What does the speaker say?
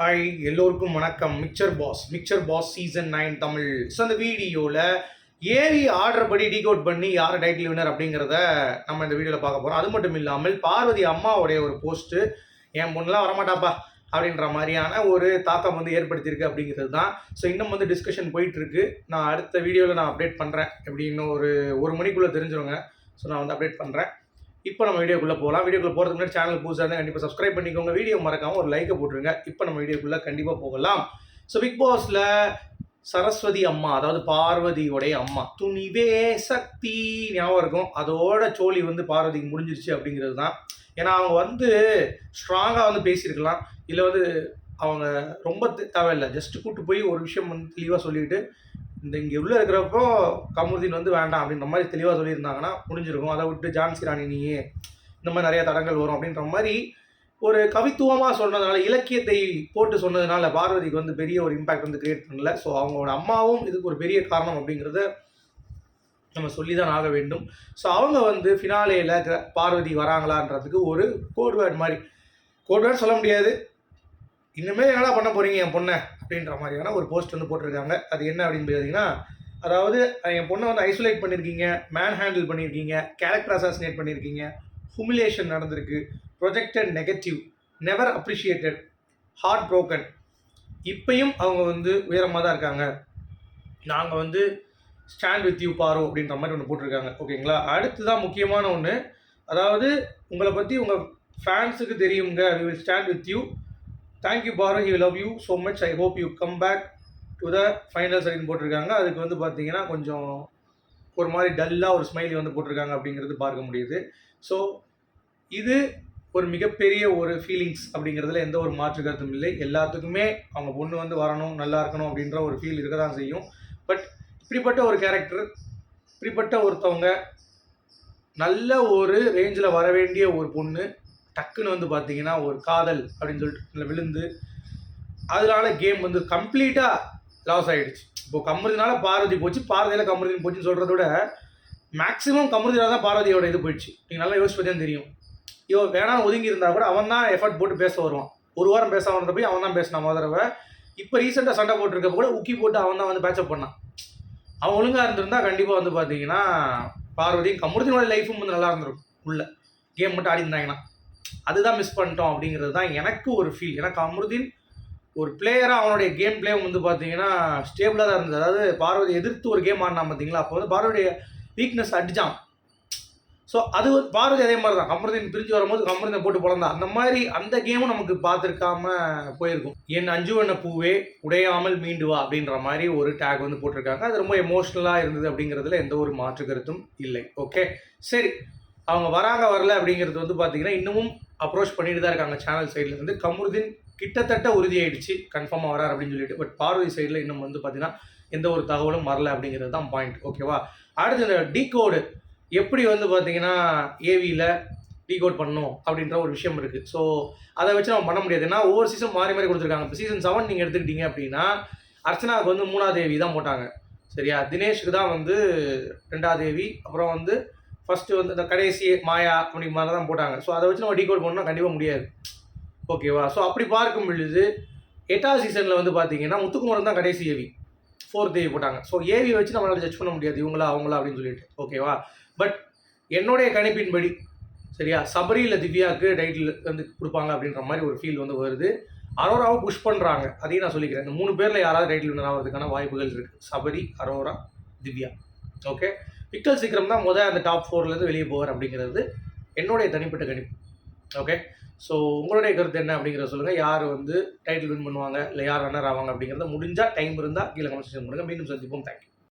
Hi எல்லோருக்கும் வணக்கம். Mixture boss. Mixture boss season nine Tamil. So அந்த வீடியோவில் ஏவி ஆர்டர் படி டீகோட் பண்ணி யார் டைட்டில் வினர் அப்படிங்கிறத நம்ம இந்த வீடியோவில் பார்க்க போகிறோம் அது மட்டும் இல்லாமல் பார்வதி அம்மாவுடைய ஒரு போஸ்ட்டு என் பொண்ணுலாம் வரமாட்டாப்பா அப்படின்ற மாதிரியான ஒரு தாக்கம் வந்து ஏற்படுத்தியிருக்கு அப்படிங்கிறது தான். ஸோ இன்னும் வந்து டிஸ்கஷன் போயிட்டுருக்கு. நான் அடுத்த வீடியோவில் நான் அப்டேட் பண்ணுறேன் எப்படி இன்னும் ஒரு ஒரு மணிக்குள்ளே தெரிஞ்சிருங்க. ஸோ நான் வந்து அப்டேட் பண்ணுறேன் இப்போ நம்ம வீடியோக்குள்ளே போகலாம். வீடியோக்குள்ள போகிறதுக்கு முன்னாடி சேனல் புதுசாக இருந்தால் கண்டிப்பாக சப்ஸ்கிரைப் பண்ணிக்கோங்க. வீடியோ மறக்காமல் ஒரு லைக்கை போட்டுருங்க. இப்போ நம்ம வீடியோக்குள்ளே கண்டிப்பாக போகலாம். ஸோ பிக் பாஸில் சரஸ்வதி அம்மா அதாவது பார்வதியோடைய அம்மா. துணிவே சக்தி ஞாபகம் இருக்கும். அதோட சோழி வந்து பார்வதிக்கு முடிஞ்சிருச்சு அப்படிங்கிறது தான். ஏன்னா அவங்க வந்து ஸ்ட்ராங்காக வந்து பேசியிருக்கலாம். இல்லை வந்து அவங்க ரொம்ப தேவையில்லை. ஜஸ்ட் கூப்பிட்டு போய் ஒரு விஷயம் வந்து தெளிவாக சொல்லிட்டு இந்த இங்கே உள்ளே இருக்கிறப்போ கமுருதீன் வந்து வேண்டாம் அப்படின்ற மாதிரி தெளிவாக சொல்லியிருந்தாங்கன்னா முடிஞ்சிருக்கும் அதை விட்டு ஜான்சி ராணி நீயே இந்த மாதிரி நிறைய தடங்கள் வரும் அப்படின்ற மாதிரி ஒரு கவித்துவமாக சொன்னதுனால இலக்கியத்தை போட்டு சொன்னதுனால பார்வதிக்கு வந்து பெரிய ஒரு இம்பாக்ட் வந்து கிரியேட் பண்ணல. ஸோ அவங்களோட அம்மாவும் இதுக்கு ஒரு பெரிய காரணம் அப்படிங்கிறத நம்ம சொல்லி தான் ஆக வேண்டும். ஸோ அவங்க வந்து ஃபினாலேயில் பார்வதி வராங்களான்றதுக்கு ஒரு கோட்வேர்ட் மாதிரி. கோட்வேர்ட் சொல்ல முடியாது. இன்னுமே என்னடா பண்ண போகிறீங்க என் பொண்ணை? அப்படின்ற மாதிரியான ஒரு போஸ்ட் வந்து போட்டிருக்காங்க. அது என்ன அப்படின்னு பார்த்தீங்கன்னா அதாவது என் பொண்ணை வந்து ஐசோலேட் பண்ணியிருக்கீங்க மேன் ஹேண்டில் பண்ணியிருக்கீங்க கேரக்டர் அசாசினேட் பண்ணியிருக்கீங்க ஹுமிலேஷன் நடந்திருக்கு projected negative never appreciated heart broken இப்பையும் அவங்க வந்து உயரமாக தான் இருக்காங்க. நாங்கள் வந்து ஸ்டாண்ட் வித் யூ பாரோ அப்படின்ற மாதிரி ஒன்று போட்டிருக்காங்க. ஓகேங்களா? அடுத்து தான் முக்கியமான ஒன்று அதாவது உங்களை பற்றி உங்கள் ஃபேன்ஸுக்கு தெரியுங்க. We will stand with you thank you Bharath you love you so much I hope you come back to the finals அப்படின்னு போட்டிருக்காங்க. அதுக்கு வந்து பார்த்தீங்கன்னா கொஞ்சம் ஒரு மாதிரி டல்லாக ஒரு ஸ்மைலி வந்து போட்டிருக்காங்க அப்படிங்கிறது பார்க்க முடியுது. ஸோ இது ஒரு மிகப்பெரிய ஒரு ஃபீலிங்ஸ் அப்படிங்கிறதுல எந்த ஒரு மாற்று கருத்தும் இல்லை. எல்லாத்துக்குமே அவங்க பொண்ணு வந்து வரணும் நல்லா இருக்கணும் அப்படின்ற ஒரு ஃபீல் இருக்க தான் செய்யும். பட் இப்படிப்பட்ட ஒரு கேரக்டர் இப்படிப்பட்ட ஒருத்தவங்க நல்ல ஒரு ரேஞ்சில் வர வேண்டிய ஒரு பொண்ணு டக்குன்னு வந்து பார்த்தீங்கன்னா ஒரு காதல் அப்படின்னு சொல்லிட்டு இதுல விழுந்து அதனால கேம் வந்து கம்ப்ளீட்டாக லாஸ் ஆகிடுச்சு இப்போ கமருதினால பார்வதி போச்சு. பார்வதியில் கமருதின் போச்சுன்னு சொல்கிறத விட மேக்ஸிமம் கமருதினால தான் பார்வதியோட இது போயிடுச்சு. நீங்கள் நல்லா யோசிச்சு பார்த்தா தெரியும். இவ வேணாம் ஒதுங்கி இருந்தால் கூட அவன் தான் எஃபர்ட் போட்டு பேச வருவான். ஒரு வாரம் பேச வந்த போய் அவன் தான் பேசினான் முத தடவை. இப்போ ரீசெண்டாக சண்டை போட்டிருக்க கூட உக்கி போட்டு அவன் தான் வந்து பேச்சப் பண்ணான். அவன் ஒழுங்காக இருந்திருந்தா கண்டிப்பாக வந்து பார்த்தீங்கன்னா பார்வதியும் கமருதினோட லைஃபும் வந்து நல்லா இருந்திருக்கும். உள்ள கேம் மட்டும் ஆடி இருந்தாங்கன்னா அதுதான் மிஸ் பண்ணிட்டோம் அப்படிங்கிறது தான் எனக்கு ஒரு ஃபீல் எனக்கு அமருதீன் ஒரு பிளேயராக அவனுடைய கேம் பிளே வந்து பார்த்தீங்கன்னா ஸ்டேபிளாக தான் இருந்தது. அதாவது பார்வதி எதிர்த்து ஒரு கேம் ஆடினா பார்த்தீங்களா? அப்போ வந்து பார்வதிய வீக்னஸ் அடிச்சான். ஸோ அது பார்வதி அதே மாதிரி தான். அமருதீன் பிரிஞ்சு வரும்போது கமருதீன் போட்டு பிறந்தா அந்த மாதிரி அந்த கேமும் நமக்கு பார்த்துருக்காம போயிருக்கும். என் அஞ்சு வண்ண பூவே உடையாமல் மீண்டு வா அப்படின்ற மாதிரி ஒரு டேக் வந்து போட்டிருக்காங்க. அது ரொம்ப எமோஷ்னலாக இருந்தது அப்படிங்கிறதுல எந்த ஒரு மாற்று கருத்தும் இல்லை. ஓகே சரி. அவங்க வராங்க வரல அப்படிங்கிறது வந்து பார்த்தீங்கன்னா இன்னமும் அப்ரோச் பண்ணிட்டு தான் இருக்காங்க சேனல் சைடில் இருந்து. கமருதீன் கிட்டத்தட்ட உறுதியாயிடுச்சு கன்ஃபார்மாக வரார் அப்படின்னு சொல்லிட்டு. பட் பார்வதி சைடில் இன்னும் வந்து பார்த்தீங்கன்னா எந்த ஒரு தகவலும் வரல அப்படிங்கிறது தான் பாயிண்ட் ஓகேவா அடுத்து இந்த டீகோடு எப்படி வந்து பார்த்தீங்கன்னா ஏவியில் டீகோட் பண்ணணும் அப்படின்ற ஒரு விஷயம் இருக்குது ஸோ அதை வச்சு நம்ம பண்ண முடியாது. ஏன்னா ஒவ்வொரு சீசன் மாறி மாறி கொடுத்துருக்காங்க. இப்போ சீசன் செவன் நீங்கள் எடுத்துக்கிட்டீங்க அப்படின்னா அர்ச்சனாவுக்கு வந்து மூணாவது தேவி தான் போட்டாங்க. சரியா? தினேஷுக்கு தான் வந்து ரெண்டாவது தேவி அப்புறம் வந்து ஃபஸ்ட்டு வந்து இந்த கடைசி மாயா அப்படி மாதிரி தான் போட்டாங்க. ஸோ அதை வச்சு நம்ம டீகோட் பண்ணால் கண்டிப்பாக முடியாது. ஓகேவா ஸோ அப்படி பார்க்கும் பொழுது எட்டாவது சீசனில் வந்து பார்த்தீங்கன்னா முத்துக்குமரன் தான் கடைசி ஏவி ஃபோர்த் ஏவி போட்டாங்க. ஸோ ஏவி வச்சு நம்மளால் ஜட்ஜ் பண்ண முடியாது. இவங்களா அவங்களா அப்படின்னு சொல்லிட்டு. ஓகேவா பட் என்னுடைய கணிப்பின்படி சரியா? சபரி இல்லை திவ்யாவுக்கு டைட்டில் வந்து கொடுப்பாங்க அப்படின்ற மாதிரி ஒரு ஃபீல் வந்து வருது. அரோராவை புஷ் பண்ணுறாங்க அதையும் நான் சொல்லிக்கிறேன். இந்த மூணு பேரில் யாராவது டைட்டில் வின்னர் ஆகிறதுக்கான வாய்ப்புகள் இருக்குது சபரி அரோரா திவ்யா. ஓகே விக்கல் சீக்கிரம் தான் முதல் அந்த டாப் ஃபோர்லேருந்து வெளியே போவார் அப்படிங்கிறது என்னுடைய தனிப்பட்ட கணிப்பு. ஓகே ஸோ உங்களுடைய கருத்து என்ன அப்படிங்கிறத சொல்லுங்கள் யார் வந்து டைட்டில் வின் பண்ணுவாங்க? இல்லை யார் ரன்னர் ஆவாங்க அப்படிங்கிறத முடிஞ்சால் டைம் இருந்தால் கீழே கமெண்ட் செக்ஷன் பண்ணுங்கள் மீண்டும் சந்திப்போம். தேங்க்யூ